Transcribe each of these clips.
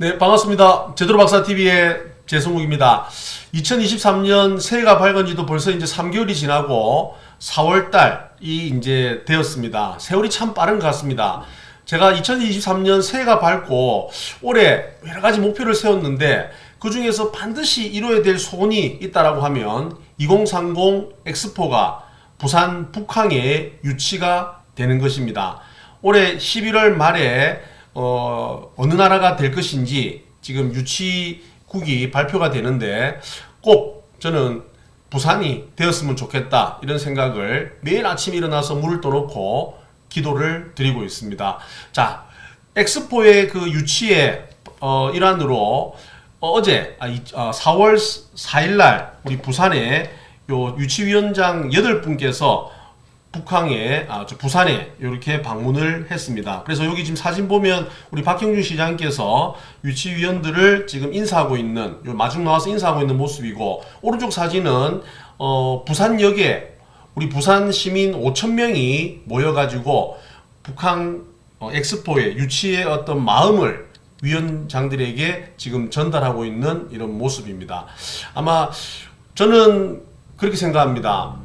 네, 반갑습니다. 제대로 박사 TV의 재성욱입니다. 2023년 새해가 밝은 지도 벌써 이제 3개월이 지나고 4월 달이 이제 되었습니다. 세월이 참 빠른 것 같습니다. 제가 2023년 새해가 밝고 올해 여러 가지 목표를 세웠는데 그 중에서 반드시 이루어야 될 소원이 있다라고 하면 2030 엑스포가 부산 북항에 유치가 되는 것입니다. 올해 11월 말에 어, 어느 나라가 될 것인지 지금 유치국이 발표가 되는데 꼭 저는 부산이 되었으면 좋겠다 이런 생각을 매일 아침 일어나서 물을 떠놓고 기도를 드리고 있습니다. 자, 엑스포의 그 유치의 어, 일환으로 어, 제 아, 이- 어, 4월 4일 날 우리 부산에 요 유치위원장 8분께서 북항에 아, 저 부산에 이렇게 방문을 했습니다. 그래서 여기 지금 사진 보면 우리 박형준 시장께서 유치위원들을 지금 인사하고 있는 요 마중 나와서 인사하고 있는 모습이고 오른쪽 사진은 어, 부산역에 우리 부산 시민 5천 명이 모여가지고 북한 어, 엑스포의 유치의 어떤 마음을 위원장들에게 지금 전달하고 있는 이런 모습입니다. 아마 저는 그렇게 생각합니다.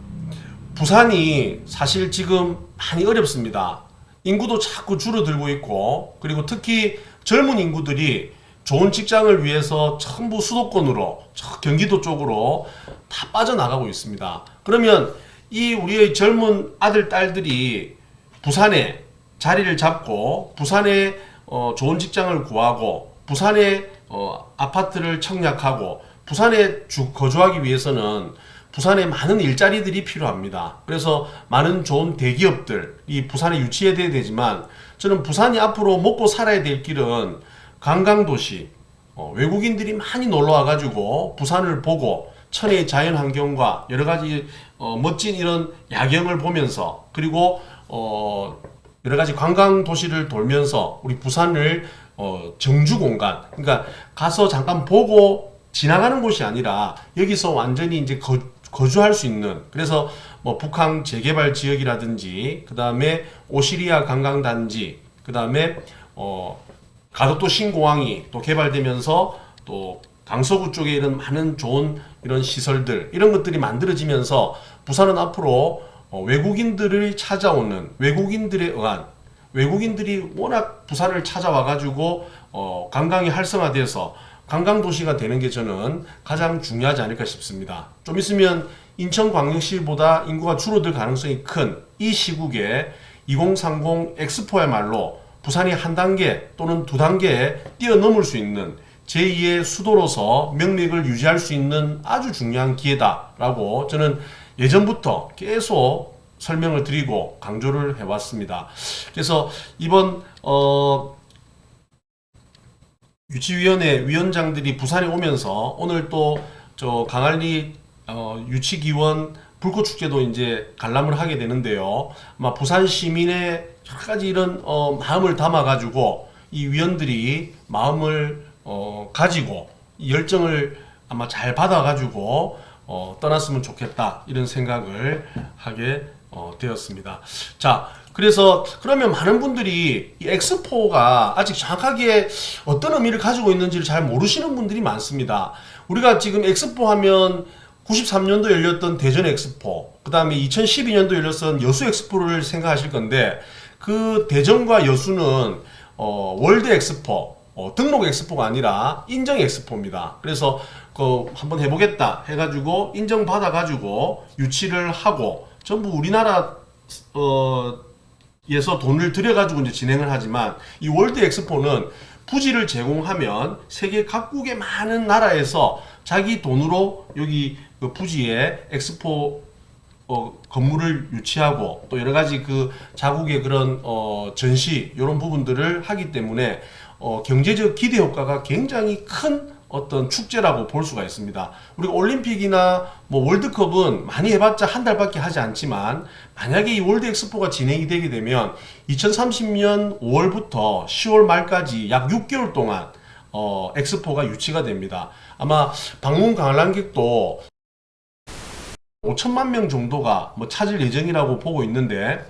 부산이 사실 지금 많이 어렵습니다. 인구도 자꾸 줄어들고 있고, 그리고 특히 젊은 인구들이 좋은 직장을 위해서 전부 수도권으로, 저 경기도 쪽으로 다 빠져나가고 있습니다. 그러면 이 우리의 젊은 아들, 딸들이 부산에 자리를 잡고, 부산에 어, 좋은 직장을 구하고, 부산에 어, 아파트를 청약하고, 부산에 주, 거주하기 위해서는 부산에 많은 일자리들이 필요합니다. 그래서 많은 좋은 대기업들, 이 부산에 유치해야 되지만 저는 부산이 앞으로 먹고 살아야 될 길은 관광도시, 어, 외국인들이 많이 놀러 와가지고 부산을 보고 천혜의 자연 환경과 여러 가지 어, 멋진 이런 야경을 보면서 그리고 어, 여러 가지 관광 도시를 돌면서 우리 부산을 어, 정주 공간, 그러니까 가서 잠깐 보고 지나가는 곳이 아니라 여기서 완전히 이제 거, 거주할 수 있는 그래서 뭐 북한 재개발 지역이라든지 그 다음에 오시리아 관광단지 그 다음에 어 가덕도 신공항이 또 개발되면서 또 강서구 쪽에 이런 많은 좋은 이런 시설들 이런 것들이 만들어지면서 부산은 앞으로 어, 외국인들을 찾아오는 외국인들에 의한 외국인들이 워낙 부산을 찾아와 가지고 어, 관광이 활성화돼서 관광 도시가 되는 게 저는 가장 중요하지 않을까 싶습니다. 좀 있으면 인천광역시보다 인구가 줄어들 가능성이 큰 이 시국에 2030 엑스포야말로 부산이 한 단계 또는 두 단계 뛰어넘을 수 있는 제2의 수도로서 명맥을 유지할 수 있는 아주 중요한 기회다라고 저는 예전부터 계속 설명을 드리고 강조를 해왔습니다. 그래서 이번 어 유치위원회 위원장들이 부산에 오면서 오늘 또 저 강할리 어, 유치기원 불꽃축제도 이제 관람을 하게 되는데요. 아마 부산 시민의 여러 가지 이런 어, 마음을 담아가지고 이 위원들이 마음을 어, 가지고 이 열정을 아마 잘 받아가지고 어, 떠났으면 좋겠다 이런 생각을 하게 어, 되었습니다. 자, 그래서 그러면 많은 분들이 이 엑스포가 아직 정확하게 어떤 의미를 가지고 있는지를 잘 모르시는 분들이 많습니다. 우리가 지금 엑스포 하면 93년도 열렸던 대전 엑스포, 그 다음에 2012년도 열렸던 여수 엑스포를 생각하실 건데 그 대전과 여수는 어, 월드 엑스포, 어, 등록 엑스포가 아니라 인정 엑스포입니다. 그래서 그 한번 해보겠다 해가지고 인정 받아가지고 유치를 하고 전부 우리나라 어 에서 돈을 들여가지고 이제 진행을 하지만 이 월드 엑스포는 부지를 제공하면 세계 각국의 많은 나라에서 자기 돈으로 여기 그 부지에 엑스포 어, 건물을 유치하고 또 여러 가지 그 자국의 그런 어, 전시 이런 부분들을 하기 때문에 어, 경제적 기대 효과가 굉장히 큰 어떤 축제라고 볼 수가 있습니다. 우리가 올림픽이나 뭐 월드컵은 많이 해봤자 한 달밖에 하지 않지만 만약에 이 월드 엑스포가 진행이 되게 되면 2030년 5월부터 10월 말까지 약 6개월 동안 어, 엑스포가 유치가 됩니다. 아마 방문 관람객도 5천만 명 정도가 뭐 찾을 예정이라고 보고 있는데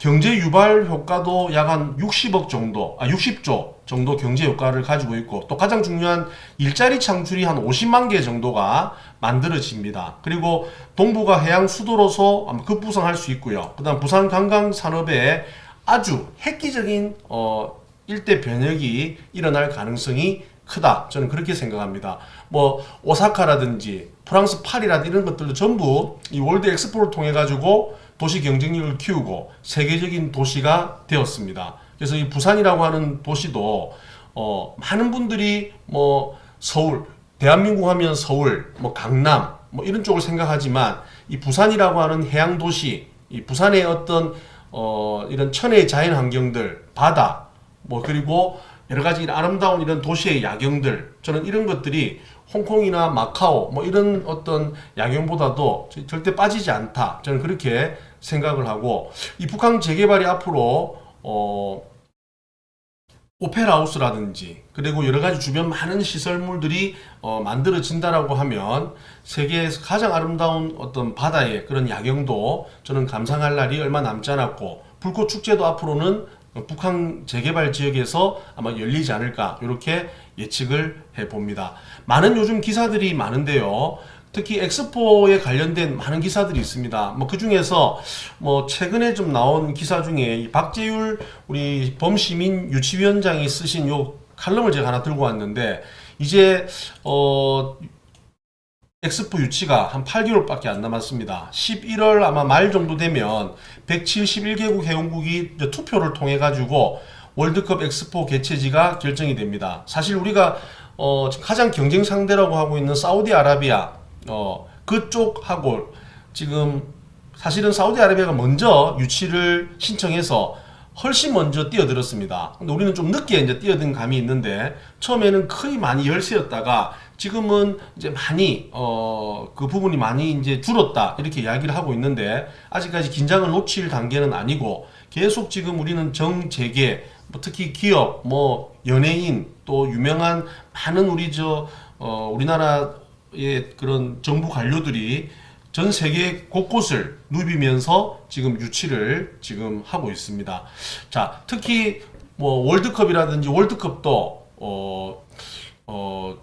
경제 유발 효과도 약 한 60억 정도, 아 60조 정도 경제 효과를 가지고 있고 또 가장 중요한 일자리 창출이 한 50만 개 정도가 만들어집니다. 그리고 동부가 해양 수도로서 급부상할 수 있고요. 그다음 부산 관광 산업에 아주 획기적인 어 일대 변혁이 일어날 가능성이 크다. 저는 그렇게 생각합니다. 뭐 오사카라든지 프랑스 파리라든지 이런 것들도 전부 이 월드 엑스포를 통해 가지고 도시 경쟁력을 키우고 세계적인 도시가 되었습니다. 그래서 이 부산이라고 하는 도시도 어 많은 분들이 뭐 서울 대한민국 하면 서울, 뭐 강남, 뭐 이런 쪽을 생각하지만 이 부산이라고 하는 해양 도시, 이 부산의 어떤 어 이런 천혜의 자연 환경들, 바다, 뭐 그리고 여러 가지 아름다운 이런 도시의 야경들, 저는 이런 것들이 홍콩이나 마카오 뭐 이런 어떤 야경보다도 절대 빠지지 않다. 저는 그렇게 생각을 하고 이 북한 재개발이 앞으로 어 오페라 하우스라든지 그리고 여러 가지 주변 많은 시설물들이 어, 만들어진다라고 하면 세계에서 가장 아름다운 어떤 바다의 그런 야경도 저는 감상할 날이 얼마 남지 않았고 불꽃 축제도 앞으로는 북한 재개발 지역에서 아마 열리지 않을까 이렇게 예측을 해 봅니다. 많은 요즘 기사들이 많은데요. 특히 엑스포에 관련된 많은 기사들이 있습니다. 뭐 그 중에서 뭐 최근에 좀 나온 기사 중에 이 박재율 우리 범시민 유치위원장이 쓰신 요 칼럼을 제가 하나 들고 왔는데 이제 어 엑스포 유치가 한 8개월밖에 안 남았습니다. 11월 아마 말 정도 되면 171개국 회원국이 투표를 통해 가지고 월드컵 엑스포 개최지가 결정이 됩니다. 사실 우리가 어 가장 경쟁 상대라고 하고 있는 사우디아라비아 어 그쪽하고 지금 사실은 사우디아라비아가 먼저 유치를 신청해서 훨씬 먼저 뛰어들었습니다. 근데 우리는 좀 늦게 이제 뛰어든 감이 있는데 처음에는 거의 많이 열세였다가 지금은 이제 많이 어 그 부분이 많이 이제 줄었다 이렇게 이야기를 하고 있는데 아직까지 긴장을 놓칠 단계는 아니고 계속 지금 우리는 정재계 뭐 특히 기업 뭐 연예인 또 유명한 많은 우리 저 어 우리나라의 그런 정부 관료들이 전 세계 곳곳을 누비면서 지금 유치를 지금 하고 있습니다. 자, 특히 뭐 월드컵이라든지 월드컵도 어, 어,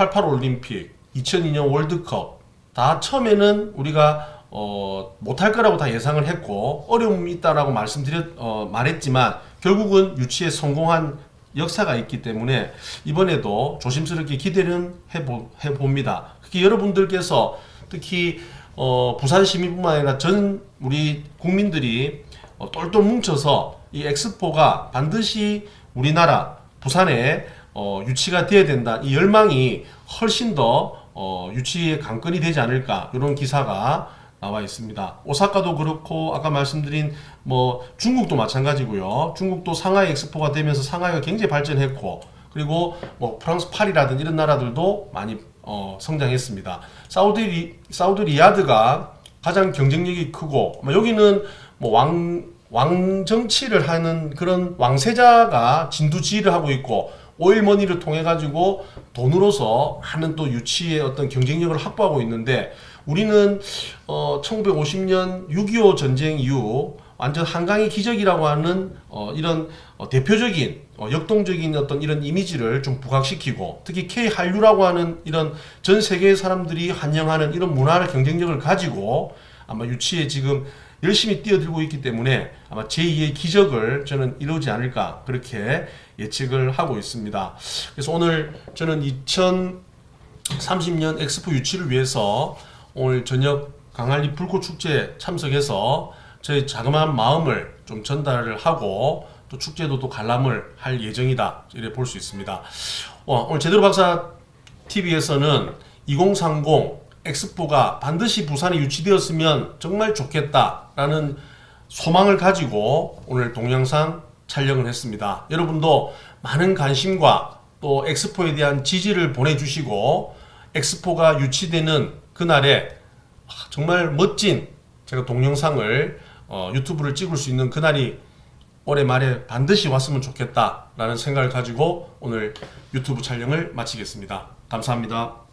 88 올림픽, 2002년 월드컵 다 처음에는 우리가 어, 못할 거라고 다 예상을 했고 어려움이 있다라고 말씀드렸 어, 말했지만 결국은 유치에 성공한 역사가 있기 때문에 이번에도 조심스럽게 기대는 해보, 해봅니다. 특히 여러분들께서 특히 어, 부산 시민뿐만 아니라 전 우리 국민들이 어, 똘똘 뭉쳐서 이 엑스포가 반드시 우리나라 부산에 어, 유치가 돼야 된다. 이 열망이 훨씬 더 어, 유치의 관건이 되지 않을까 이런 기사가 나와 있습니다. 오사카도 그렇고 아까 말씀드린 뭐 중국도 마찬가지고요. 중국도 상하이 엑스포가 되면서 상하이가 굉장히 발전했고 그리고 뭐 프랑스 파리라든 이런 나라들도 많이 어, 성장했습니다. 사우디 리, 사우디 리야드가 가장 경쟁력이 크고 뭐 여기는 뭐 왕 왕정치를 하는 그런 왕세자가 진두지휘를 하고 있고 오일머니를 통해 가지고 돈으로서 많은 또 유치의 어떤 경쟁력을 확보하고 있는데 우리는 어 1950년 6.25 전쟁 이후 완전 한강의 기적이라고 하는 어 이런 어 대표적인 어 역동적인 어떤 이런 이미지를 좀 부각시키고 특히 K 한류라고 하는 이런 전 세계의 사람들이 환영하는 이런 문화를 경쟁력을 가지고 아마 유치에 지금 열심히 뛰어들고 있기 때문에 아마 제2의 기적을 저는 이루지 않을까 그렇게 예측을 하고 있습니다. 그래서 오늘 저는 2030년 엑스포 유치를 위해서 오늘 저녁 강할리 불꽃 축제 참석해서 저희 자그마한 마음을 좀 전달을 하고 또 축제도 또 관람을 할 예정이다 이래 볼수 있습니다. 어, 오늘 제대로 박사 TV에서는 2030 엑스포가 반드시 부산에 유치되었으면 정말 좋겠다라는 소망을 가지고 오늘 동영상 촬영을 했습니다. 여러분도 많은 관심과 또 엑스포에 대한 지지를 보내주시고 엑스포가 유치되는 그날에 정말 멋진 제가 동영상을 어, 유튜브를 찍을 수 있는 그날이 올해 말에 반드시 왔으면 좋겠다라는 생각을 가지고 오늘 유튜브 촬영을 마치겠습니다. 감사합니다.